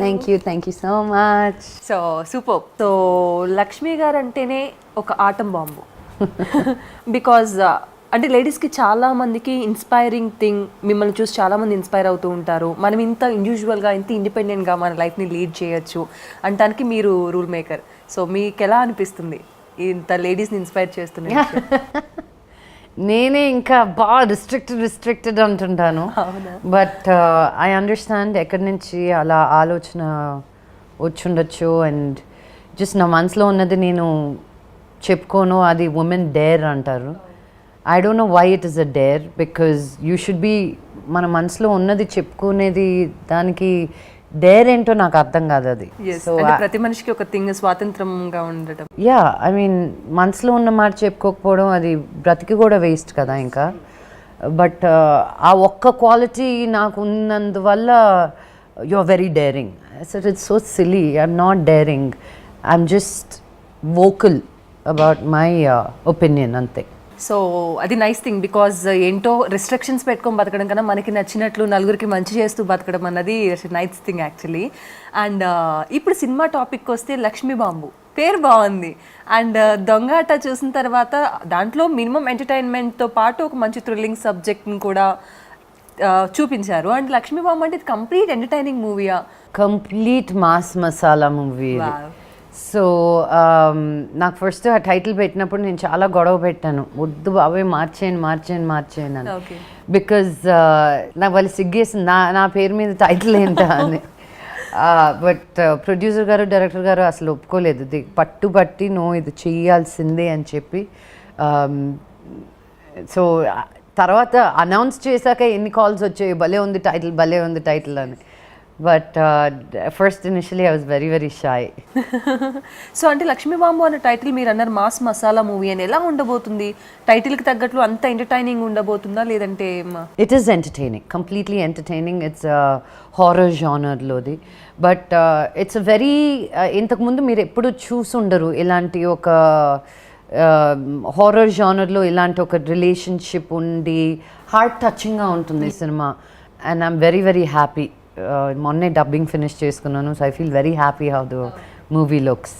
Thank you thank you so much so super so Lakshmi garu అంటేనే ఒక atom bomb. Because అంటే లేడీస్కి చాలా మందికి ఇన్స్పైరింగ్ థింగ్ మిమ్మల్ని చూసి చాలా మంది ఇన్స్పైర్ అవుతూ ఉంటారు. మనం ఇంత ఇండివిజువల్గా ఇంత ఇండిపెండెంట్గా మన లైఫ్ని లీడ్ చేయొచ్చు అంటానికి మీరు రూల్ మేకర్ సో మీకు ఎలా అనిపిస్తుంది? ఇంత లేడీస్ని ఇన్స్పైర్ చేస్తున్నారు నేనే ఇంకా బాగా రిస్ట్రిక్టెడ్ రిస్ట్రిక్టెడ్ అంటుంటాను. బట్ ఐ అండర్స్టాండ్ ఎక్కడి నుంచి అలా ఆలోచన వచ్చుండొచ్చు అండ్ జస్ట్ నా మనసులో ఉన్నది నేను చెప్పుకోను అది ఉమెన్ డేర్ అంటారు. I don't know why it is a dare because you should be మన మనసులో ఉన్నది చెప్పుకునేది దానికి డేర్ ఏంటో నాకు అర్థం కాదు అది. సో ప్రతి మనిషికి ఒక థింగ్ స్వాతంత్రంగా ఉండటం. యా ఐ మీన్ మనసులో ఉన్న మాట చెప్పుకోకపోవడం అది బ్రతికి కూడా వేస్ట్ కదా ఇంకా. బట్ ఆ ఒక్క క్వాలిటీ నాకు ఉన్నందువల్ల you are very daring but it's so silly I'm not daring I'm just vocal about my opinion అంతే. సో అది నైస్ థింగ్ బికాజ్ ఏంటో రిస్ట్రిక్షన్స్ పెట్టుకొని బతకడం కన్నా మనకి నచ్చినట్లు నలుగురికి మంచి చేస్తూ బతకడం అన్నది నైస్ థింగ్ యాక్చువల్లీ అండ్ ఇప్పుడు సినిమా టాపిక్ వస్తే లక్ష్మీ బాంబు. పేరు బాగుంది. అండ్ దొంగాట చూసిన తర్వాత దాంట్లో మినిమం ఎంటర్టైన్మెంట్తో పాటు ఒక మంచి థ్రిల్లింగ్ సబ్జెక్ట్ని కూడా ఆ, చూపించారు. అండ్ లక్ష్మీ బాంబు అంటే ఇది complete entertaining మూవీయా complete mass masala movie. So నాకు ఫస్ట్ ఆ టైటిల్ పెట్టినప్పుడు నేను చాలా గొడవ పెట్టాను. వద్దు బాబాయ్ మార్చేయండి మార్చేయండి మార్చేయండి అని. బికాజ్ నాకు వాళ్ళు సిగ్గేసింది నా నా పేరు మీద టైటిల్ ఏంటా అని. బట్ ప్రొడ్యూసర్ గారు డైరెక్టర్ గారు అసలు ఒప్పుకోలేదు. ఇది పట్టుబట్టి నో ఇది చెయ్యాల్సిందే అని చెప్పి సో తర్వాత అనౌన్స్ చేశాక ఎన్ని కాల్స్ వచ్చాయి భలే ఉంది టైటిల్ భలే ఉంది టైటిల్ అని. But first initially I was very very shy so అంటే లక్ష్మీ బాంబు అనే టైటిల్ మీరు అన్నారు మాస్ మసాలా మూవీ అని. ఎలా ఉండబోతుంది? టైటిల్కి తగ్గట్లు అంత ఎంటర్టైనింగ్ ఉండబోతుందా? లేదంటే? It is entertaining completely entertaining it's horror జానర్లోది but it's very ఇంతకుముందు మీరు ఎప్పుడు చూసుండరు ఇలాంటి ఒక హారర్ జానర్లో ఇలాంటి ఒక రిలేషన్షిప్ ఉండి హార్ట్ టచింగ్గా ఉంటుంది cinema. And I'm very very happy మొన్నే డబ్బింగ్ ఫినిష్ చేసుకున్నాను so I feel very happy how the movie looks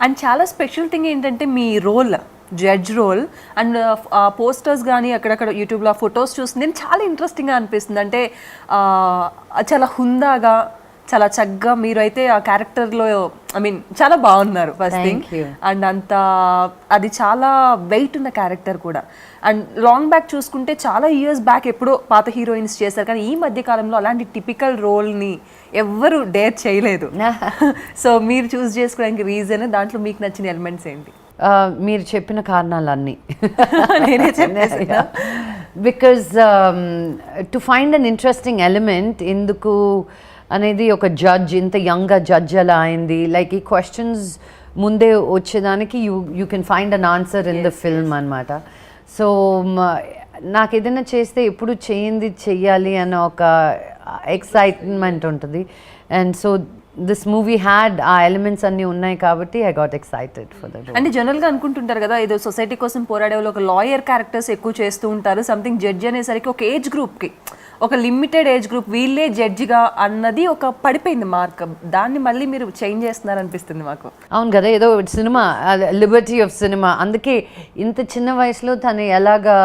and చాలా స్పెషల్ థింగ్ ఏంటంటే మీ role judge role and posters కానీ అక్కడక్కడ యూట్యూబ్లో ఫొటోస్ చూస్తుంది నేను చాలా ఇంట్రెస్టింగ్గా అనిపిస్తుంది. అంటే చాలా హుందాగా చాలా చక్కగా మీరు అయితే ఆ క్యారెక్టర్లో ఐ మీన్ చాలా బాగున్నారు ఫస్ట్ థింగ్. అండ్ అంత అది చాలా వెయిట్ ఉన్న క్యారెక్టర్ కూడా. అండ్ లాంగ్ బ్యాక్ చూసుకుంటే చాలా ఇయర్స్ బ్యాక్ ఎప్పుడో పాత హీరోయిన్స్ చేశారు. కానీ ఈ మధ్య కాలంలో అలాంటి టిపికల్ రోల్ని ఎవ్వరు డేర్ చేయలేదు. సో మీరు చూస్ చేసుకోవడానికి రీజన్ దాంట్లో మీకు నచ్చిన ఎలిమెంట్స్ ఏంటి? మీరు చెప్పిన కారణాలన్నీ. నేనే చెప్పేసిన because to find an interesting element ఎందుకు అనేది ఒక జడ్జ్ ఇంత యంగ్గా జడ్జ్ ఎలా అయింది. లైక్ ఈ క్వశ్చన్స్ ముందే వచ్చేదానికి you you can find an answer in the film అనమాట సో నాకు ఏదైనా చేస్తే ఎప్పుడు చేయింది చెయ్యాలి అన్న ఒక ఎక్సైట్మెంట్ ఉంటుంది. And so this movie had ఆ ఎలిమెంట్స్ అన్నీ ఉన్నాయి కాబట్టి I got excited for that అంటే జనరల్గా అనుకుంటుంటారు కదా ఏదో సొసైటీ కోసం పోరాడే వాళ్ళు ఒక లాయర్ క్యారెక్టర్స్ ఎక్కువ చేస్తూ ఉంటారు సంథింగ్ జడ్జి అనేసరికి ఒక ఏజ్ గ్రూప్కి ఒక లిమిటెడ్ ఏజ్ గ్రూప్ వీళ్ళే జడ్జిగా అన్నది ఒక పడిపోయింది మార్క్ దాన్ని మళ్ళీ మీరు చేంజ్ చేస్తున్నారు అనిపిస్తుంది మాకు. అవును కదా ఏదో సినిమా లిబర్టీ ఆఫ్ సినిమా అందుకే ఇంత చిన్న వయసులో తను ఎలాగా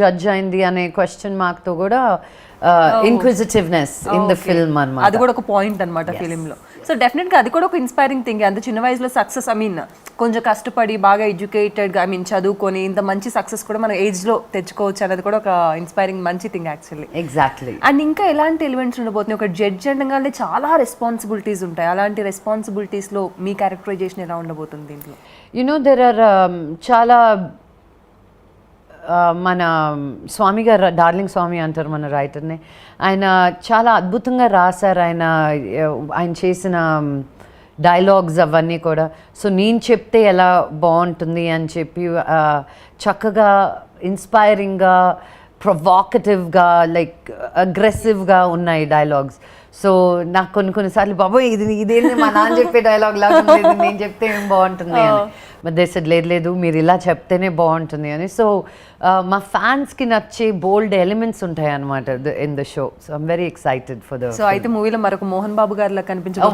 జడ్జ్ అయింది అనే క్వశ్చన్ మార్క్తో కూడా ఇన్క్విజిటివ్నెస్ ఇన్ ద ఫిల్మ్ అది అనమాట కూడా ఒక పాయింట్ అనమాట ఫిలిం లో. సో డెఫినెట్గా అది కూడా ఒక ఇన్స్పైరింగ్ థింగ్ అంత చిన్న వయసులో సక్సెస్ ఐ మీన్ కొంచెం కష్టపడి బాగా ఎడ్యుకేటెడ్ ఐ మీన్ చదువుకొని ఇంత మంచి సక్సెస్ కూడా మన ఏజ్లో తెచ్చుకోవచ్చు అనేది కూడా ఒక ఇన్స్పైరింగ్ మంచి థింగ్ యాక్చువల్లీ ఎగ్జాక్ట్లీ అండ్ ఇంకా ఎలాంటి ఎలిమెంట్స్ ఉండబోతున్నాయి? ఒక జడ్జ్ అనగానే చాలా రెస్పాన్సిబిలిటీస్ ఉంటాయి. అలాంటి రెస్పాన్సిబిలిటీస్లో మీ క్యారెక్టరైజేషన్ ఎలా ఉండబోతుంది దీంట్లో? యు నో దెర్ ఆర్ చాలా uh, మన స్వామి గారు డార్లింగ్ స్వామి అంటారు మన రైటర్ని ఆయన చాలా అద్భుతంగా రాశారు. ఆయన ఆయన చేసిన డైలాగ్స్ అవన్నీ కూడా. సో నేను చెప్తే ఎలా బాగుంటుంది అని చెప్పి చక్కగా ఇన్స్పైరింగ్గా ప్రొవాకటివ్గా లైక్ అగ్రెసివ్గా ఉన్నాయి డైలాగ్స్ సో నాకు కొన్ని కొన్నిసార్లు బాబోయ్ ఇది ఇదేంటి మా నాన్న చెప్పే డైలాగ్ లాగా నేను చెప్తే ఏం బాగుంటుంది అని. సెడ్ లేదు లేదు మీరు ఇలా చెప్తేనే బాగుంటుంది అని. సో మా ఫ్యాన్స్కి నచ్చే బోల్డ్ ఎలిమెంట్స్ ఉంటాయి అనమాట in the show so I'm very excited for the so అయితే మూవీలో మరొక మోహన్ బాబు గారిలా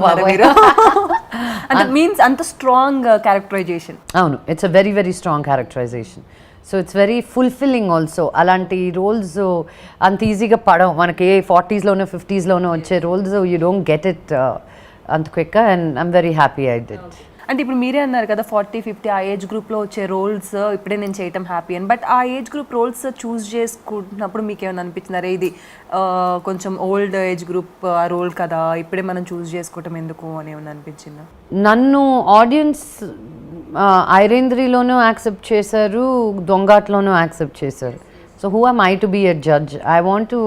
బాబోయ్. మీరు. అంటే మీన్స్ అంత స్ట్రాంగ్ క్యారెక్టరైజేషన్ అవును. It's a very very strong characterization so it's very fulfilling also అలాంటి రోల్స్ అంత ఈజీగా పడవు. మనకి ఏ ఫార్టీస్లోనో ఫిఫ్టీస్లోనో వచ్చే roles you don't get it అంత quick and I'm very happy I did అంటే ఇప్పుడు మీరే అన్నారు కదా ఫార్టీ ఫిఫ్టీ ఆ ఏజ్ గ్రూప్లో వచ్చే రోల్స్ ఇప్పుడే నేను చేయటం హ్యాపీ అని. బట్ ఆ ఏజ్ గ్రూప్ రోల్స్ చూస్ చేసుకుంటున్నప్పుడు మీకు ఏమైనా అనిపించిందా ఇది కొంచెం ఓల్డ్ ఏజ్ గ్రూప్ ఆ రోల్ కదా ఇప్పుడే మనం చూస్ చేసుకోవటం ఎందుకు అని ఏమైనా అనిపించిందా? నన్ను ఆడియన్స్ ఐరేంద్రిలోనూ యాక్సెప్ట్ చేశారు దొంగాట్లోనూ యాక్సెప్ట్ చేశారు. So who am I to be a judge I want to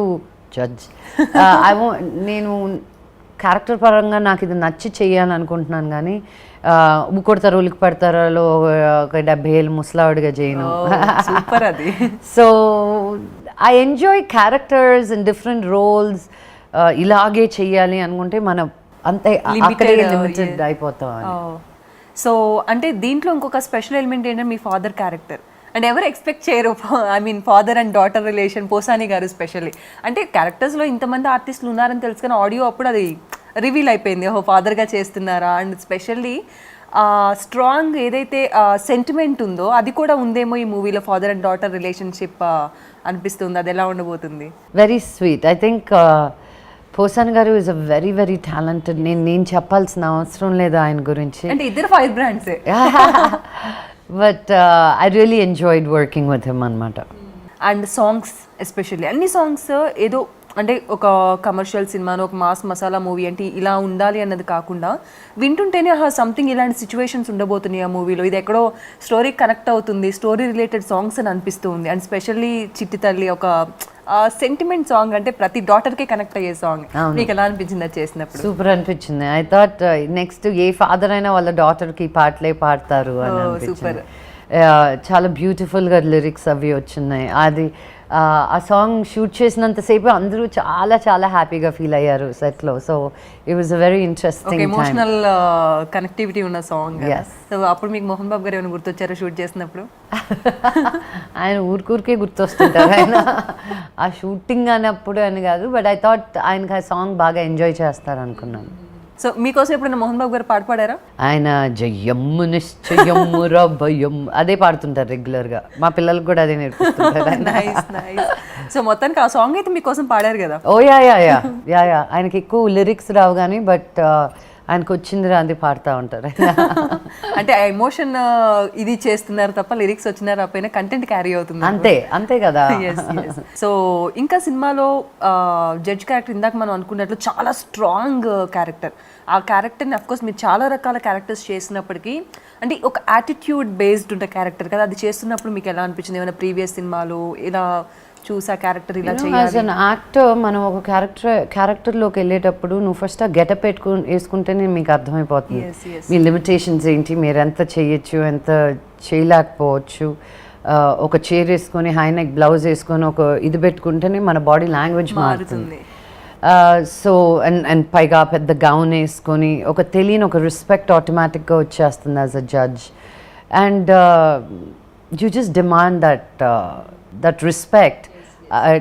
judge I want నేను క్యారెక్టర్ పరంగా నాకు ఇది నచ్చి చేయాలని అనుకుంటున్నాను కానీ ఉక్కొడతారు ఉలికి పడతారలో ఒక డెబ్బై ఏళ్ళు ముసలావిడిగా చేయను. సూపర్ అది. So I enjoy characters and different roles ఇలాగే చెయ్యాలి అనుకుంటే మనం అంతే అక్కడే లిమిటెడ్. అయిపోతాం అని. సో అంటే దీంట్లో ఇంకొక స్పెషల్ ఎలిమెంట్ ఏంటంటే మీ ఫాదర్ క్యారెక్టర్ అండ్ ఎవరు ఎక్స్పెక్ట్ చేయరు I mean father and daughter relation Posani garu specially అంటే క్యారెక్టర్స్లో ఇంతమంది ఆర్టిస్టులు ఉన్నారని తెలుసు కానీ ఆడియో అప్పుడు అది రివీల్ అయిపోయింది. ఓహో ఫాదర్గా చేస్తున్నారా? అండ్ స్పెషల్లీ స్ట్రాంగ్ ఏదైతే సెంటిమెంట్ ఉందో అది కూడా ఉందేమో ఈ మూవీలో ఫాదర్ అండ్ డాటర్ రిలేషన్షిప్ అనిపిస్తుంది. అది ఎలా ఉండబోతుంది? Very sweet I think Posani garu is a very very talented నేను నేను చెప్పాల్సిన అవసరం లేదు ఆయన గురించి. అంటే ఇద్దరు fire బ్రాండ్సే but I really enjoyed working with him అనమాట అండ్ సాంగ్స్ ఎస్పెషల్లీ అన్ని సాంగ్స్ ఏదో అంటే ఒక కమర్షియల్ సినిమాను ఒక మాస్ మసాలా మూవీ అంటే ఇలా ఉండాలి అన్నది కాకుండా వింటుంటేనే సంథింగ్ ఇలాంటి సిచ్యువేషన్స్ ఉండబోతున్నాయి ఆ మూవీలో ఇది ఎక్కడో స్టోరీ కనెక్ట్ అవుతుంది స్టోరీ రిలేటెడ్ సాంగ్స్ అని అనిపిస్తూ ఉంది. అండ్ స్పెషల్లీ చిట్టి తల్లి ఒక సెంటిమెంట్ సాంగ్ అంటే ప్రతి డాటర్కే కనెక్ట్ అయ్యే సాంగ్ మీకు ఎలా అనిపించింది అది చేసినప్పుడు? సూపర్ అనిపించింది. ఐ థాట్ నెక్స్ట్ ఏ ఫాదర్ అయినా వాళ్ళ డాటర్కి పాటలే పాడతారు అనిపించింది. Uh, చాలా బ్యూటిఫుల్గా లిరిక్స్ అవి వచ్చినాయి అది ఆ సాంగ్ షూట్ చేసినంతసేపు అందరూ చాలా చాలా హ్యాపీగా ఫీల్ అయ్యారు సెట్లో so it was a very interesting emotional connectivity ఉన్న సాంగ్. సో అప్పుడు మీకు మోహన్ బాబు గారు ఏమైనా గుర్తొచ్చారో షూట్ చేసినప్పుడు? ఆయన ఊరికూరికే గుర్తొస్తుంటారు ఆయన. ఆ షూటింగ్ అన్నప్పుడు అని కాదు బట్ ఐ థాట్ ఆయనకి ఆ సాంగ్ బాగా ఎంజాయ్ చేస్తారు అనుకున్నాను సో మీకోసం ఎప్పుడైనా మోహన్ బాబు గారు పాట పాడారా? ఆయన జయమ్ము నిశ్చయమ్ము భయం అదే పాడుతుంటారు రెగ్యులర్గా. మా పిల్లలకు కూడా అదే నేర్పిస్తుంటారు. సో మొత్తానికి ఆ సాంగ్ అయితే మీకోసం పాడారు కదా? ఓ yeah yeah yeah. Yeah yeah. ఆయనకి ఎక్కువ లిరిక్స్ రావు కానీ బట్ ఆయనకు వచ్చింది రాంది పాడుతూ ఉంటారు. అంటే ఆ ఎమోషన్ ఇది చేస్తున్నారు తప్ప లిరిక్స్ వచ్చినా రాకపోయినా కంటెంట్ క్యారీ అవుతుంది అంతే అంతే కదా. సో ఇంకా సినిమాలో జడ్జ్ క్యారెక్టర్ ఇందాక మనం అనుకున్నట్లు చాలా స్ట్రాంగ్ క్యారెక్టర్ ఆ క్యారెక్టర్ని కోర్స్ మీరు చాలా రకాల క్యారెక్టర్స్ చేసినప్పటికీ అంటే ఒక యాటిట్యూడ్ బేస్డ్ ఉండే క్యారెక్టర్ కదా. అది చేస్తున్నప్పుడు మీకు ఎలా అనిపించింది? ఏమైనా ప్రీవియస్ సినిమాలు ఇలా చూసా క్యారెక్టర్ ఇలా యాజ్ చేయాలి. అన్ యాక్టర్ మనం ఒక క్యారెక్టర్ క్యారెక్టర్లోకి వెళ్ళేటప్పుడు నువ్వు ఫస్ట్ ఆ గెటప్ పెట్టుకు వేసుకుంటేనే మీకు అర్థమైపోతుంది. మీ లిమిటేషన్స్ ఏంటి? మీరు ఎంత చేయొచ్చు? ఎంత చేయలేకపోవచ్చు? ఒక చైర్ వేసుకొని హై నెక్ బ్లౌజ్ వేసుకొని ఒక ఇది పెట్టుకుంటేనే మన బాడీ లాంగ్వేజ్ మారుతుంది. మారుతుంది. సో అండ్ అండ్ పైగా పెద్ద గౌన్ వేసుకొని ఒక తెలియని ఒక రెస్పెక్ట్ ఆటోమేటిక్గా వచ్చేస్తుంది as a judge and you just demand that that respect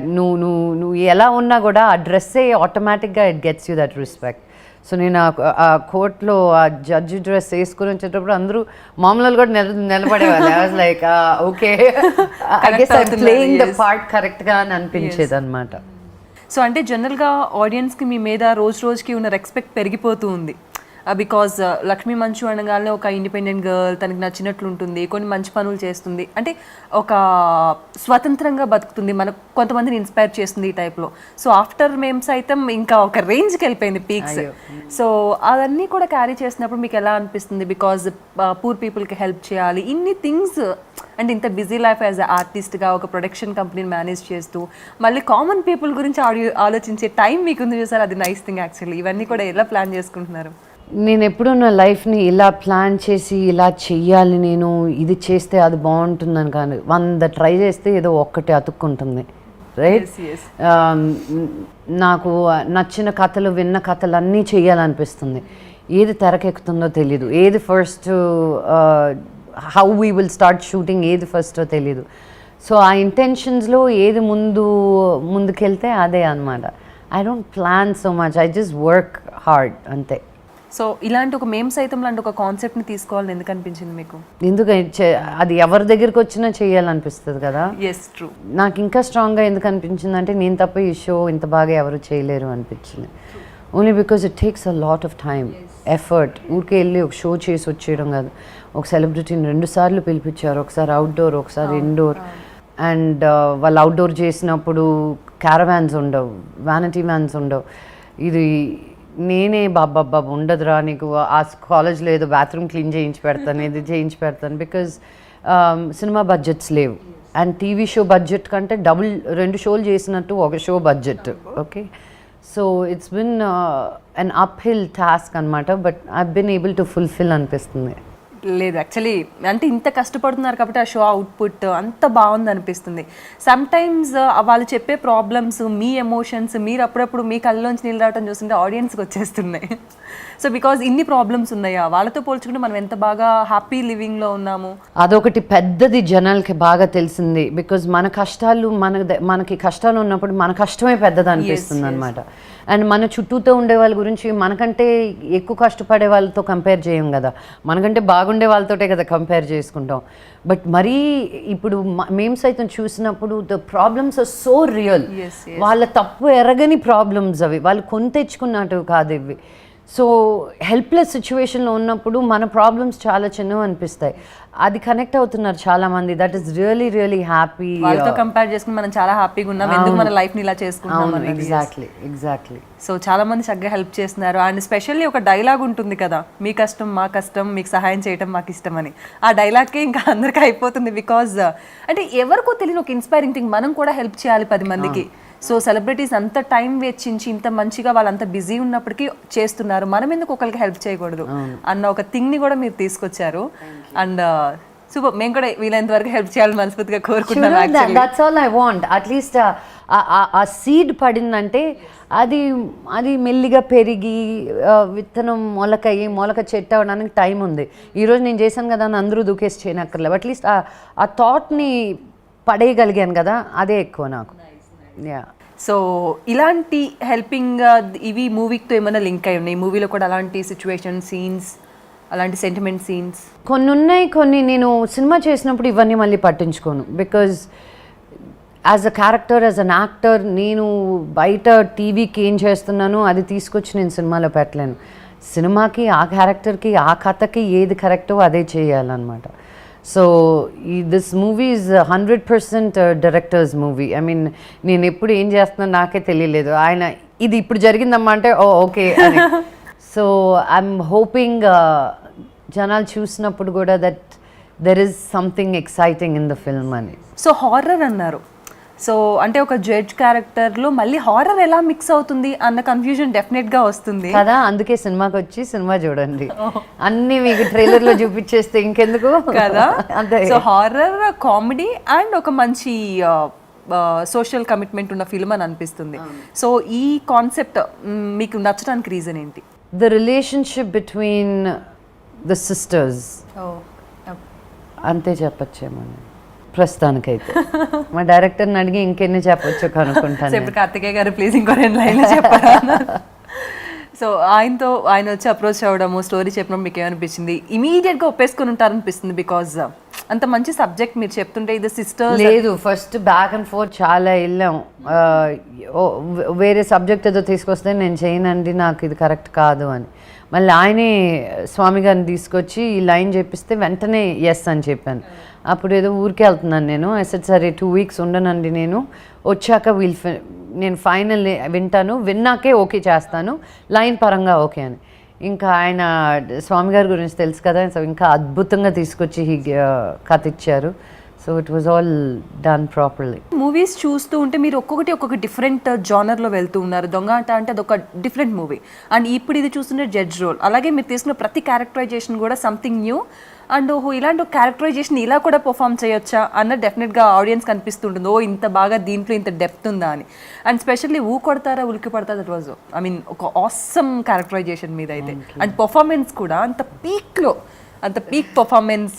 నువ్వు నువ్వు నువ్వు ఎలా ఉన్నా కూడా ఆ డ్రెస్సే ఆటోమేటిక్గా it gets you that respect so నేను ఆ- కోర్టులో ఆ జడ్జి డ్రెస్ వేసుకుని వచ్చేటప్పుడు అందరూ మామూలు కూడా నిల నిలబడేవాళ్ళు. I was like okay I guess I playing the. Part కరెక్ట్గా అని అనిపించేది అనమాట సో అంటే జనరల్గా ఆడియన్స్కి మీ మీద రోజు రోజుకి ఉన్న రెస్పెక్ట్ పెరిగిపోతూ ఉంది. బికాజ్ లక్ష్మీ మంచు అనగానే ఒక ఇండిపెండెంట్ గర్ల్ తనకి నచ్చినట్లు ఉంటుంది కొన్ని మంచి పనులు చేస్తుంది. అంటే ఒక స్వతంత్రంగా బతుకుతుంది మనకు కొంతమందిని ఇన్స్పైర్ చేస్తుంది ఈ టైప్లో సో ఆఫ్టర్ మేము సైతం ఇంకా ఒక రేంజ్కి వెళ్ళిపోయింది పీక్స్ సో అవన్నీ కూడా క్యారీ చేసినప్పుడు మీకు ఎలా అనిపిస్తుంది? బికాజ్ పూర్ పీపుల్కి హెల్ప్ చేయాలి. ఇన్ని థింగ్స్ అంటే ఇంత బిజీ లైఫ్ యాజ్ ఆర్టిస్ట్గా ఒక ప్రొడక్షన్ కంపెనీని మేనేజ్ చేస్తూ మళ్ళీ కామన్ పీపుల్ గురించి ఆడి- ఆలోచించే టైం మీకు ఉంది చూసారు? అది నైస్ థింగ్ యాక్చువల్లీ ఇవన్నీ కూడా ఎలా ప్లాన్ చేసుకుంటున్నారు? నేను ఎప్పుడు నా లైఫ్ని ఇలా ప్లాన్ చేసి ఇలా చెయ్యాలి నేను ఇది చేస్తే అది బాగుంటుందని కానీ వంద ట్రై చేస్తే ఏదో ఒక్కటి అతుక్కుంటుంది. Right yes. నాకు నచ్చిన కథలు విన్న కథలు అన్నీ చేయాలనిపిస్తుంది ఏది తెరకెక్కుతుందో తెలీదు. ఏది first how we will start shooting ఏది ఫస్టో తెలీదు. సో ఆ ఇంటెన్షన్స్లో ఏది ముందు ముందుకెళ్తే అదే అనమాట I don't plan so much I just work hard అంతే. సో ఇలాంటి ఒక మేం సైతం లాంటి ఒక కాన్సెప్ట్ని తీసుకోవాలని ఎందుకు అనిపించింది మీకు? ఎందుకు అది ఎవరి దగ్గరికి వచ్చినా చేయాలనిపిస్తుంది కదా? ఎస్ ట్రూ నాకు ఇంకా స్ట్రాంగ్గా ఎందుకు అనిపించింది అంటే నేను తప్ప ఈ షో ఇంత బాగా ఎవరు చేయలేరు అనిపించింది. Only because it takes a lot of time effort ఊరికే వెళ్ళి ఒక షో చేసి వచ్చేయడం కాదు. ఒక సెలబ్రిటీని రెండు సార్లు పిలిపించారు ఒకసారి అవుట్డోర్ ఒకసారి ఇండోర్ అండ్ వాళ్ళు అవుట్డోర్ చేసినప్పుడు క్యారవాన్స్ ఉండవు వ్యానిటీ వ్యాన్స్ ఉండవు. ఇది నేనే బాబా ఉండదురా నీకు. ఆ కాలేజ్లో ఏదో బాత్రూమ్ క్లీన్ చేయించి పెడతాను ఇది చేయించి పెడతాను బికాజ్ సినిమా బడ్జెట్స్ లేవు. అండ్ టీవీ షో బడ్జెట్ కంటే డబుల్ రెండు షోలు చేసినట్టు ఒక show budget okay so it's been an uphill task అనమాట but I been able to fulfil అనిపిస్తుంది. లేదు యాక్చువల్లీ అంటే ఇంత కష్టపడుతున్నారు కాబట్టి ఆ షో అవుట్పుట్ అంత బాగుంది అనిపిస్తుంది సమ్ టైమ్స్ వాళ్ళు చెప్పే ప్రాబ్లమ్స్ మీ ఎమోషన్స్ మీరు అప్పుడప్పుడు మీ కళ్ళలోంచి నీళ్ళు రావడం చూస్తుంటే ఆడియన్స్కి వచ్చేస్తున్నాయి. సో బికాజ్ ఇన్ని ప్రాబ్లమ్స్ ఉన్నాయా వాళ్ళతో పోల్చుకుంటే మనం ఎంత బాగా హ్యాపీ లివింగ్లో ఉన్నాము. అదొకటి పెద్దది జనాలకి బాగా తెలిసింది బికాజ్ మన కష్టాలు మన మనకి కష్టాలు ఉన్నప్పుడు మన కష్టమే పెద్దది అనిపిస్తుంది అనమాట అండ్ మన చుట్టూతో ఉండే వాళ్ళ గురించి మనకంటే ఎక్కువ కష్టపడే వాళ్ళతో కంపేర్ చేయం కదా. మనకంటే బాగుండే వాళ్ళతోటే కదా కంపేర్ చేసుకుంటాం. బట్ మరీ ఇప్పుడు మేము సైతం చూసినప్పుడు the problems are so real వాళ్ళ తప్పు ఎరగని ప్రాబ్లమ్స్ అవి. వాళ్ళు కొని తెచ్చుకున్నట్టు కాదు ఇవి. సో హెల్ప్లెస్ సిచ్యువేషన్లో ఉన్నప్పుడు మన ప్రాబ్లమ్స్ చాలా చిన్నవి అనిపిస్తాయి. అది కనెక్ట్ అవుతున్నారు చాలా మంది that is really really happy వాళ్ళతో కంపేర్ చేసుకుని మనం చాలా హ్యాపీగా ఉన్నాం. ఎందుకు మన లైఫ్ని ఇలా చేసుకుంటాం అనేది? ఎగ్జాక్ట్లీ ఎగ్జాక్ట్లీ సో చాలా మంది చక్కగా హెల్ప్ చేస్తున్నారు. అండ్ స్పెషల్లీ ఒక డైలాగ్ ఉంటుంది కదా. మీ కష్టం మా కష్టం మీకు సహాయం చేయటం మాకు ఇష్టం అని ఆ డైలాగ్కే ఇంకా అందరికీ అయిపోతుంది బికాజ్ అంటే ఎవరికో తెలియని ఒక ఇన్స్పైరింగ్ థింగ్ మనం కూడా హెల్ప్ చేయాలి పది మందికి. సో సెలబ్రిటీస్ అంత టైం వెచ్చించి ఇంత మంచిగా వాళ్ళంత బిజీ ఉన్నప్పటికీ చేస్తున్నారు. మనం ఎందుకు ఒకరికి హెల్ప్ చేయకూడదు? అన్న ఒక థింగ్ని కూడా మీరు తీసుకొచ్చారు. And super. మేము కూడా వీలైనంత వరకు హెల్ప్ చేయాలని మనస్ఫూర్తిగా కోరుకుంటున్నాం. That's all I want at least ఆ సీడ్ పడిందంటే అది అది మెల్లిగా పెరిగి ఆ, విత్తనం మొలకయ్యి మొలక చెట్టు అవడానికి టైం ఉంది. ఈరోజు నేను చేశాను కదా అని అందరూ దూకేసి చేయనక్కర్లేదు. అట్లీస్ట్ ఆ థాట్ని పడేయగలిగాను కదా అదే ఎక్కువ నాకు. సో ఇలాంటి హెల్పింగ్ ఇవి మూవీతో ఏమైనా లింక్ అయి ఉన్నాయి? మూవీలో కూడా అలాంటి సిచ్యువేషన్ సీన్స్ అలాంటి సెంటిమెంట్ సీన్స్ కొన్ని ఉన్నాయి కొన్ని. నేను సినిమా చేసినప్పుడు ఇవన్నీ మళ్ళీ పట్టించుకోను. Because as a character as an actor నేను బయట టీవీకి ఏం చేస్తున్నానో అది తీసుకొచ్చి నేను సినిమాలో పెట్టలేను. సినిమాకి ఆ క్యారెక్టర్కి ఆ కథకి ఏది కరెక్టో అదే చేయాలన్నమాట. సో ఈ this movie is hundred percent director's movie I mean నేను ఎప్పుడు ఏం చేస్తున్నాను నాకే తెలియలేదు. ఆయన ఇది ఇప్పుడు జరిగిందమ్మా అంటే oh okay so I'm hoping జనాలు చూసినప్పుడు కూడా that there is something exciting in the film అని. సో హారర్ అన్నారు. సో అంటే ఒక జడ్జ్ క్యారెక్టర్లో మళ్ళీ హారర్ ఎలా మిక్స్ అవుతుంది అన్న కన్ఫ్యూజన్ డెఫినెట్గా వస్తుంది. కదా అందుకే సినిమాకి వచ్చి సినిమా చూడండి. అన్ని మీకు ట్రైలర్లో చూపించేస్తే ఇంకెందుకు? కదా? సో హారర్ కామెడీ అండ్ ఒక మంచి సోషల్ కమిట్మెంట్ ఉన్న ఫిల్మ్ అని అనిపిస్తుంది. సో ఈ కాన్సెప్ట్ మీకు నచ్చడానికి రీజన్ ఏంటి? The relationship between the sisters అంతే చెప్పచ్చేమో నేను. ప్రస్తుతానికైతే. మా డైరెక్టర్ని అడిగి ఇంకెన్ని చెప్పొచ్చు కనుక్కుంటాను ఇప్పుడు కార్తికేయ గారు ప్లీజ్ ఇంకో రెండు లైన్లు చెప్పారా సో ఆయనతో ఆయన వచ్చి అప్రోచ్ అవ్వడము స్టోరీ చెప్పడం మీకు ఏమనిపించింది ఇమీడియట్గా ఒప్పేసుకుని ఉంటారనిపిస్తుంది బికాజ్ అంత మంచి సబ్జెక్ట్ మీరు చెప్తుంటే ఇది సిస్టర్ లేదు ఫస్ట్ బ్యాక్ అండ్ ఫోర్త్ చాలా వెళ్ళాం. వేరే సబ్జెక్ట్ ఏదో తీసుకొస్తే నేను చేయనండి నాకు ఇది కరెక్ట్ కాదు అని. మళ్ళీ ఆయనే స్వామి గారిని తీసుకొచ్చి ఈ లైన్ చెప్పిస్తే వెంటనే ఎస్ అని చెప్పాను. అప్పుడు ఏదో ఊరికే వెళ్తున్నాను నేను. ఎసెట్ సరే టూ వీక్స్ ఉండనండి నేను. వచ్చాక వీల్ నేను ఫైనల్ వింటాను. విన్నాకే ఓకే చేస్తాను. లైన్ పరంగా ఓకే అని. ఇంకా ఆయన స్వామి గారి గురించి తెలుసు కదా సో ఇంకా అద్భుతంగా తీసుకొచ్చి హీ కథ ఇచ్చారు. So it was all done properly movies చూస్తూ ఉంటే మీరు ఒక్కొక్కటి ఒక్కొక్క డిఫరెంట్ జానర్లో వెళ్తూ ఉన్నారు. దొంగ ఆట అంటే అదొక డిఫరెంట్ మూవీ అండ్ ఇప్పుడు ఇది చూస్తుంటే జడ్జ్ రోల్ అలాగే మీరు తీసుకున్న ప్రతి క్యారెక్టరైజేషన్ కూడా సంథింగ్ న్యూ అండ్ ఓహో ఇలాంటి క్యారెక్టరైజేషన్ ఇలా కూడా పర్ఫామ్ చేయొచ్చా అన్న డెఫినెట్గా ఆడియన్స్ కనిపిస్తుంటుంది. ఓ ఇంత బాగా దీంట్లో ఇంత డెప్త్ ఉందా అని. అండ్ స్పెషల్లీ ఊ కొడతారా ఉలికి పడతారా దట్ వాజ్ ఐ మీన్ ఒక ఆసమ్ క్యారెక్టరైజేషన్ మీద అయితే. అండ్ పర్ఫార్మెన్స్ కూడా అంత పీక్లో అంత పీక్ పర్ఫార్మెన్స్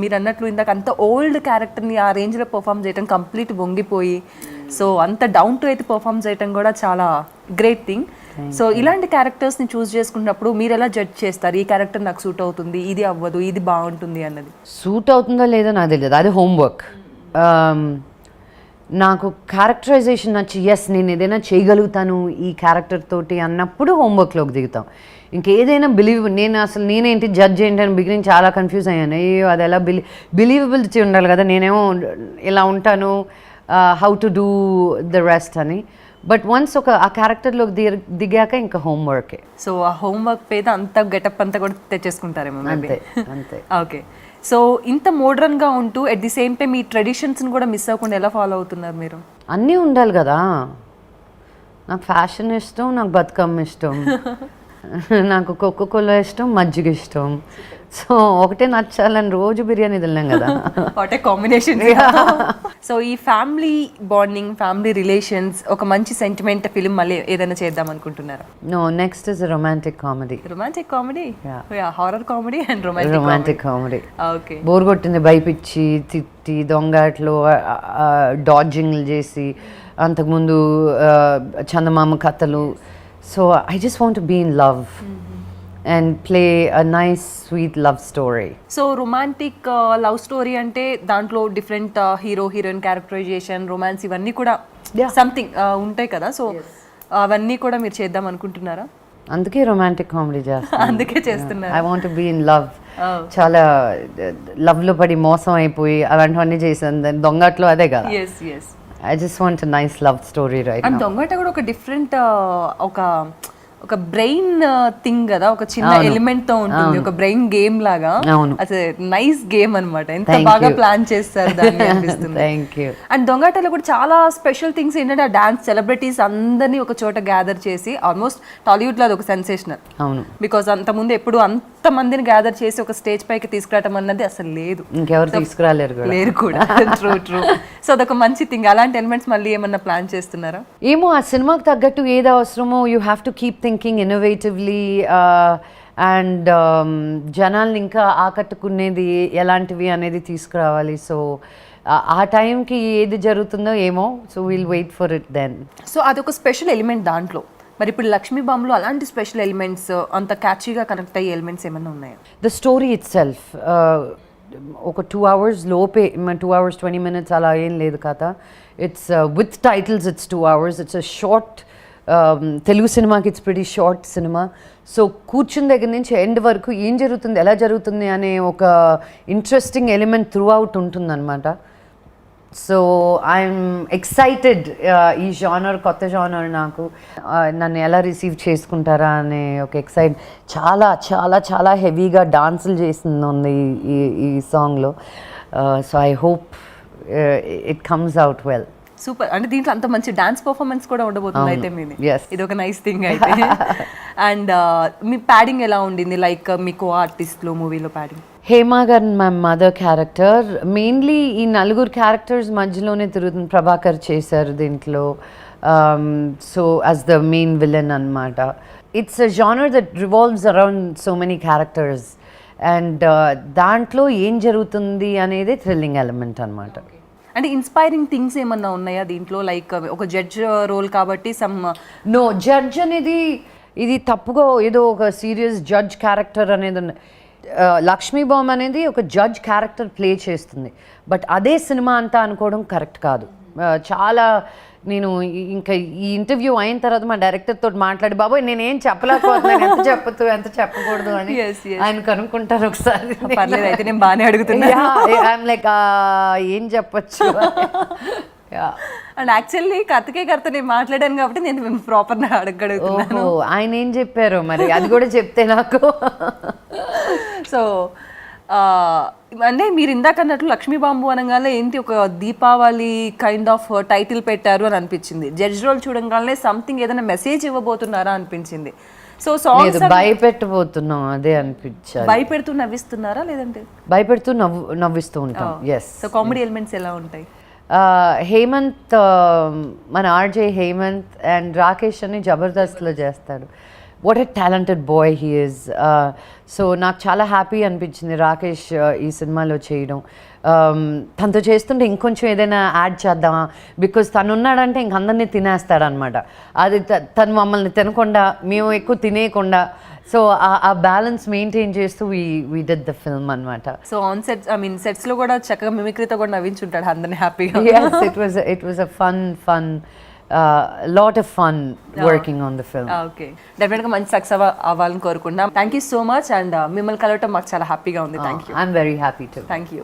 మీరు అన్నట్లు ఇందాక అంత ఓల్డ్ క్యారెక్టర్ని ఆ రేంజ్లో పర్ఫామ్ చేయడం కంప్లీట్ వంగిపోయి సో అంత డౌన్ టు అయితే పర్ఫామ్ చేయడం కూడా చాలా గ్రేట్ థింగ్ సో ఇలాంటి క్యారెక్టర్స్ని చూస్ చేసుకున్నప్పుడు మీరు ఎలా జడ్జ్ చేస్తారు? ఈ క్యారెక్టర్ నాకు సూట్ అవుతుంది ఇది అవ్వదు ఇది బాగుంటుంది అన్నది. సూట్ అవుతుందో లేదో నాకు తెలియదు. అది హోంవర్క్ నాకు క్యారెక్టరైజేషన్ నచ్చి ఎస్ నేను ఏదైనా చేయగలుగుతాను ఈ క్యారెక్టర్ తోటి అన్నప్పుడు హోంవర్క్లోకి దిగుతాం. ఇంకేదైనా బిలీవ్ నేను అసలు నేనేంటి జడ్జ్ ఏంటి అని బిగినింగ్ చాలా కన్ఫ్యూజ్ అయ్యాను. అయ్యో అది ఎలా బిలీ బిలీవబిలిటీ ఉండాలి కదా నేనేమో ఇలా ఉంటాను how to do the rest అని. బట్ వన్స్ ఒక ఆ క్యారెక్టర్లోకి దిగ దిగాక ఇంకా హోంవర్కే సో ఆ హోంవర్క్ మీద అంత గెటప్ అంతా కూడా తెచ్చేసుకుంటారేమో అంతే అంతే. ఓకే సో ఇంత మోడ్రన్గా ఉంటూ ఎట్ ది సేమ్ టైం ఈ ట్రెడిషన్స్ని కూడా మిస్ అవ్వకుండా ఎలా ఫాలో అవుతున్నారు మీరు? అన్నీ ఉండాలి కదా. నాకు ఫ్యాషన్ ఇష్టం నాకు బతుకమ్మ ఇష్టం. నాకు కోకో కోలా ఇష్టం మజ్జిగ ఇష్టం. సో ఒకటే నచ్చాలని రోజు బిర్యానీ తిన్నాం కదా. ఏ కాంబినేషన్ సో ఈ ఫ్యామిలీ బాండింగ్ ఫ్యామిలీ రిలేషన్స్ ఒక మంచి సెంటిమెంట్ ఫిలిం మళ్ళీ ఏదైనా చేద్దాం అనుకుంటున్నారా? No next is romantic comedy romantic comedy. Horror comedy and romantic romantic comedy okay bore కొట్టింది భయపిచ్చి తిట్టి దొంగట్లు డాడ్జింగ్లు చేసి అంతకుముందు చందమామ కథలు so I just want be in love and play a nice sweet love story so romantic love story అంటే దాంట్లో different hero heroine characterization romance ఇవన్నీ కూడా సంథింగ్ ఉంటాయి కదా. సో అవన్నీ కూడా మీరు చేద్దాం అనుకుంటున్నారా? అందుకే రొమాంటిక్ కామెడీ చేస్తాను అందుకే చేస్తున్నారు. I want be in love చాలా లవ్లో పడి మోసం అయిపోయి అలాంటివన్నీ దాని దొంగట్లో అదే కదా. Yes yes I just want nice love story right and దొంగట కూడా ఒక డిఫరెంట్ ఒక ఒక బ్రెయిన్ థింగ్ కదా ఒక చిన్న ఎలిమెంట్తో ఉంటుంది ఒక బ్రెయిన్ గేమ్ లాగా. అసలు నైస్ గేమ్ అన్నమాట. ఎంత బాగా. ప్లాన్ చేస్తారు దాన్ని అనిపిస్తుంది. అండ్ దొంగటలో కూడా చాలా స్పెషల్ థింగ్స్ ఏంటంటే ఆ డాన్స్ సెలబ్రిటీస్ అందరినీ ఒక చోట గ్యాదర్ చేసి ఆల్మోస్ట్ టాలీవుడ్లో అది ఒక సెన్సేషనల్ అవును. బికాస్ అంతకుముందు ఎప్పుడు అంత మందిని గ్యాదర్ చేసి ఒక స్టేజ్ పైకి తీసుకురావటం అన్నది అసలు లేదు. ఇంకెవరు తీసుకురాలేరు లేరు కూడా. ట్రూ ట్రూ సో అదొక మంచి థింగ్ అలాంటి ఎలిమెంట్స్ మళ్ళీ ఏమన్నా ప్లాన్ చేస్తున్నారా? ఏమో ఆ సినిమాకి తగ్గట్టు ఏది అవసరమో you have to keep thinking innovatively and జనాల్ని ఇంకా ఆకట్టుకునేది ఎలాంటివి అనేది తీసుకురావాలి. సో ఆ టైంకి ఏది జరుగుతుందో ఏమో so will wait for it then so అదొక స్పెషల్ ఎలిమెంట్ దాంట్లో. మరి ఇప్పుడు లక్ష్మీ బాంబులో అలాంటి స్పెషల్ ఎలిమెంట్స్ అంత క్యాచీగా కనెక్ట్ అయ్యే ఎలిమెంట్స్ ఏమైనా ఉన్నాయా? ద స్టోరీ ఇట్ సెల్ఫ్ ఒక టూ అవర్స్ లోపే టూ అవర్స్ ట్వంటీ మినిట్స్ అలా ఏం లేదు కథ. It's with titles it's two hours it's a short Telugu సినిమాకి it's pretty short cinema so కూర్చుని దగ్గర నుంచి ఎండ్ వరకు ఏం జరుగుతుంది ఎలా జరుగుతుంది అనే ఒక ఇంట్రెస్టింగ్ ఎలిమెంట్ త్రూ అవుట్ ఉంటుందన్నమాట. సో ఐఎమ్ ఎక్సైటెడ్ ఈ జానర్ కొత్త జానర్ నాకు. Uh, నన్ను ఎలా రిసీవ్ చేసుకుంటారా అనే ఒక ఎక్సైట్ చాలా చాలా చాలా హెవీగా డాన్సులు చేసింది ఉంది ఈ- ఈ సాంగ్లో so I hope it comes out well super అంటే దీంట్లో అంత మంచి డాన్స్ పర్ఫార్మెన్స్ కూడా ఉండబోతుంది అయితే మీది. ఇది ఒక నైస్ థింగ్ అయితే. అండ్ మీ ప్యాడింగ్ ఎలా ఉండింది? లైక్ మీకు ఆర్టిస్ట్లో మూవీలో ప్యాడింగ్ హేమా గారు మా మదర్ క్యారెక్టర్. మెయిన్లీ ఈ నలుగురు క్యారెక్టర్స్ మధ్యలోనే తిరుగుతుంది ప్రభాకర్ చేశారు దీంట్లో. So as the main villain అనమాట it's a genre that revolves around so many characters and దాంట్లో ఏం జరుగుతుంది అనేది థ్రిల్లింగ్ ఎలిమెంట్ అనమాట అంటే ఇన్స్పైరింగ్ థింగ్స్ ఏమన్నా ఉన్నాయా దీంట్లో? లైక్ ఒక జడ్జ్ రోల్ కాబట్టి సమ్ నో జడ్జ్ అనేది ఇది తప్పుగా ఏదో ఒక సీరియస్ జడ్జ్ క్యారెక్టర్ అనేది లక్ష్మీ బామ్ అనేది ఒక జడ్జ్ క్యారెక్టర్ ప్లే చేస్తుంది. బట్ అదే సినిమా అంతా అనుకోవడం కరెక్ట్ కాదు. చాలా నేను ఇంకా ఈ ఇంటర్వ్యూ అయిన తర్వాత మా డైరెక్టర్ తోటి మాట్లాడి బాబోయ్ నేనేం చెప్పలేకపోతున్నాను ఎంత చెప్పొద్దు ఎంత చెప్పకూడదు అని. ఆయన కనుక్కుంటారు ఒకసారి. పర్లేదు అయితే నేను బాగానే అడుగుతున్నా. ఐఎమ్ లైక్ ఏం చెప్పొచ్చు. అండ్ యాక్చువల్లీ కథకే కథ నేను మాట్లాడాను కాబట్టి నేను మేము ప్రాపర్ అడగడుగుతున్నాను. ఆయన ఏం చెప్పారు మరి? అది కూడా చెప్తే నాకు. సో అంటే మీరు ఇందాక అన్నట్లు లక్ష్మీ బాంబు అనగానే ఏంటి ఒక దీపావళి కైండ్ ఆఫ్ టైటిల్ పెట్టారు అని అనిపించింది. జడ్జ్ రోల్ చూడగానే సంథింగ్ ఏదైనా మెసేజ్ ఇవ్వబోతున్నారా అనిపించింది. సో సాంగ్స్ భయపెట్టబోతున్నాం అదే అనిపించాలి. భయపెడుతూ నవ్విస్తున్నారా లేదంటే? భయపెడుతూ నవ్వు నవ్విస్తూ ఉంటాం ఎస్ సో కామెడీ ఎలిమెంట్స్ ఎలా ఉంటాయి? హేమంత్ మన ఆర్జే హేమంత్ అండ్ రాకేష్ అని జబర్దస్త్లో చేస్తాడు. What a talented boy he is so నాకు చాలా హ్యాపీ అనిపించింది రాకేష్ uh, ఈ సినిమాలో చేయడం. Um, తనతో చేస్తుంటే ఇంకొంచెం ఏదైనా యాడ్ చేద్దామా? బికాజ్ తను ఉన్నాడంటే ఇంక అందరినీ తినేస్తాడనమాట. అది తను మమ్మల్ని తినకుండా మేము ఎక్కువ తినేయకుండా. సో ఆ బ్యాలెన్స్ మెయింటైన్ చేస్తూ we we did the film అనమాట so on sets I mean సెట్స్లో కూడా చక్కగా మిమిక్రీతో కూడా నవ్వించుంటాడు అందరిని హ్యాపీగా yes, it was a, it was a lot of fun working on the film. Okay డెఫినెట్గా మంచి సక్సెస్ అవ్వాలని కోరుకుంటున్నాం. Thank you so much and మిమ్మల్ని కలవటం మాకు చాలా హ్యాపీగా ఉంది. Thank you I'm very happy to. Thank you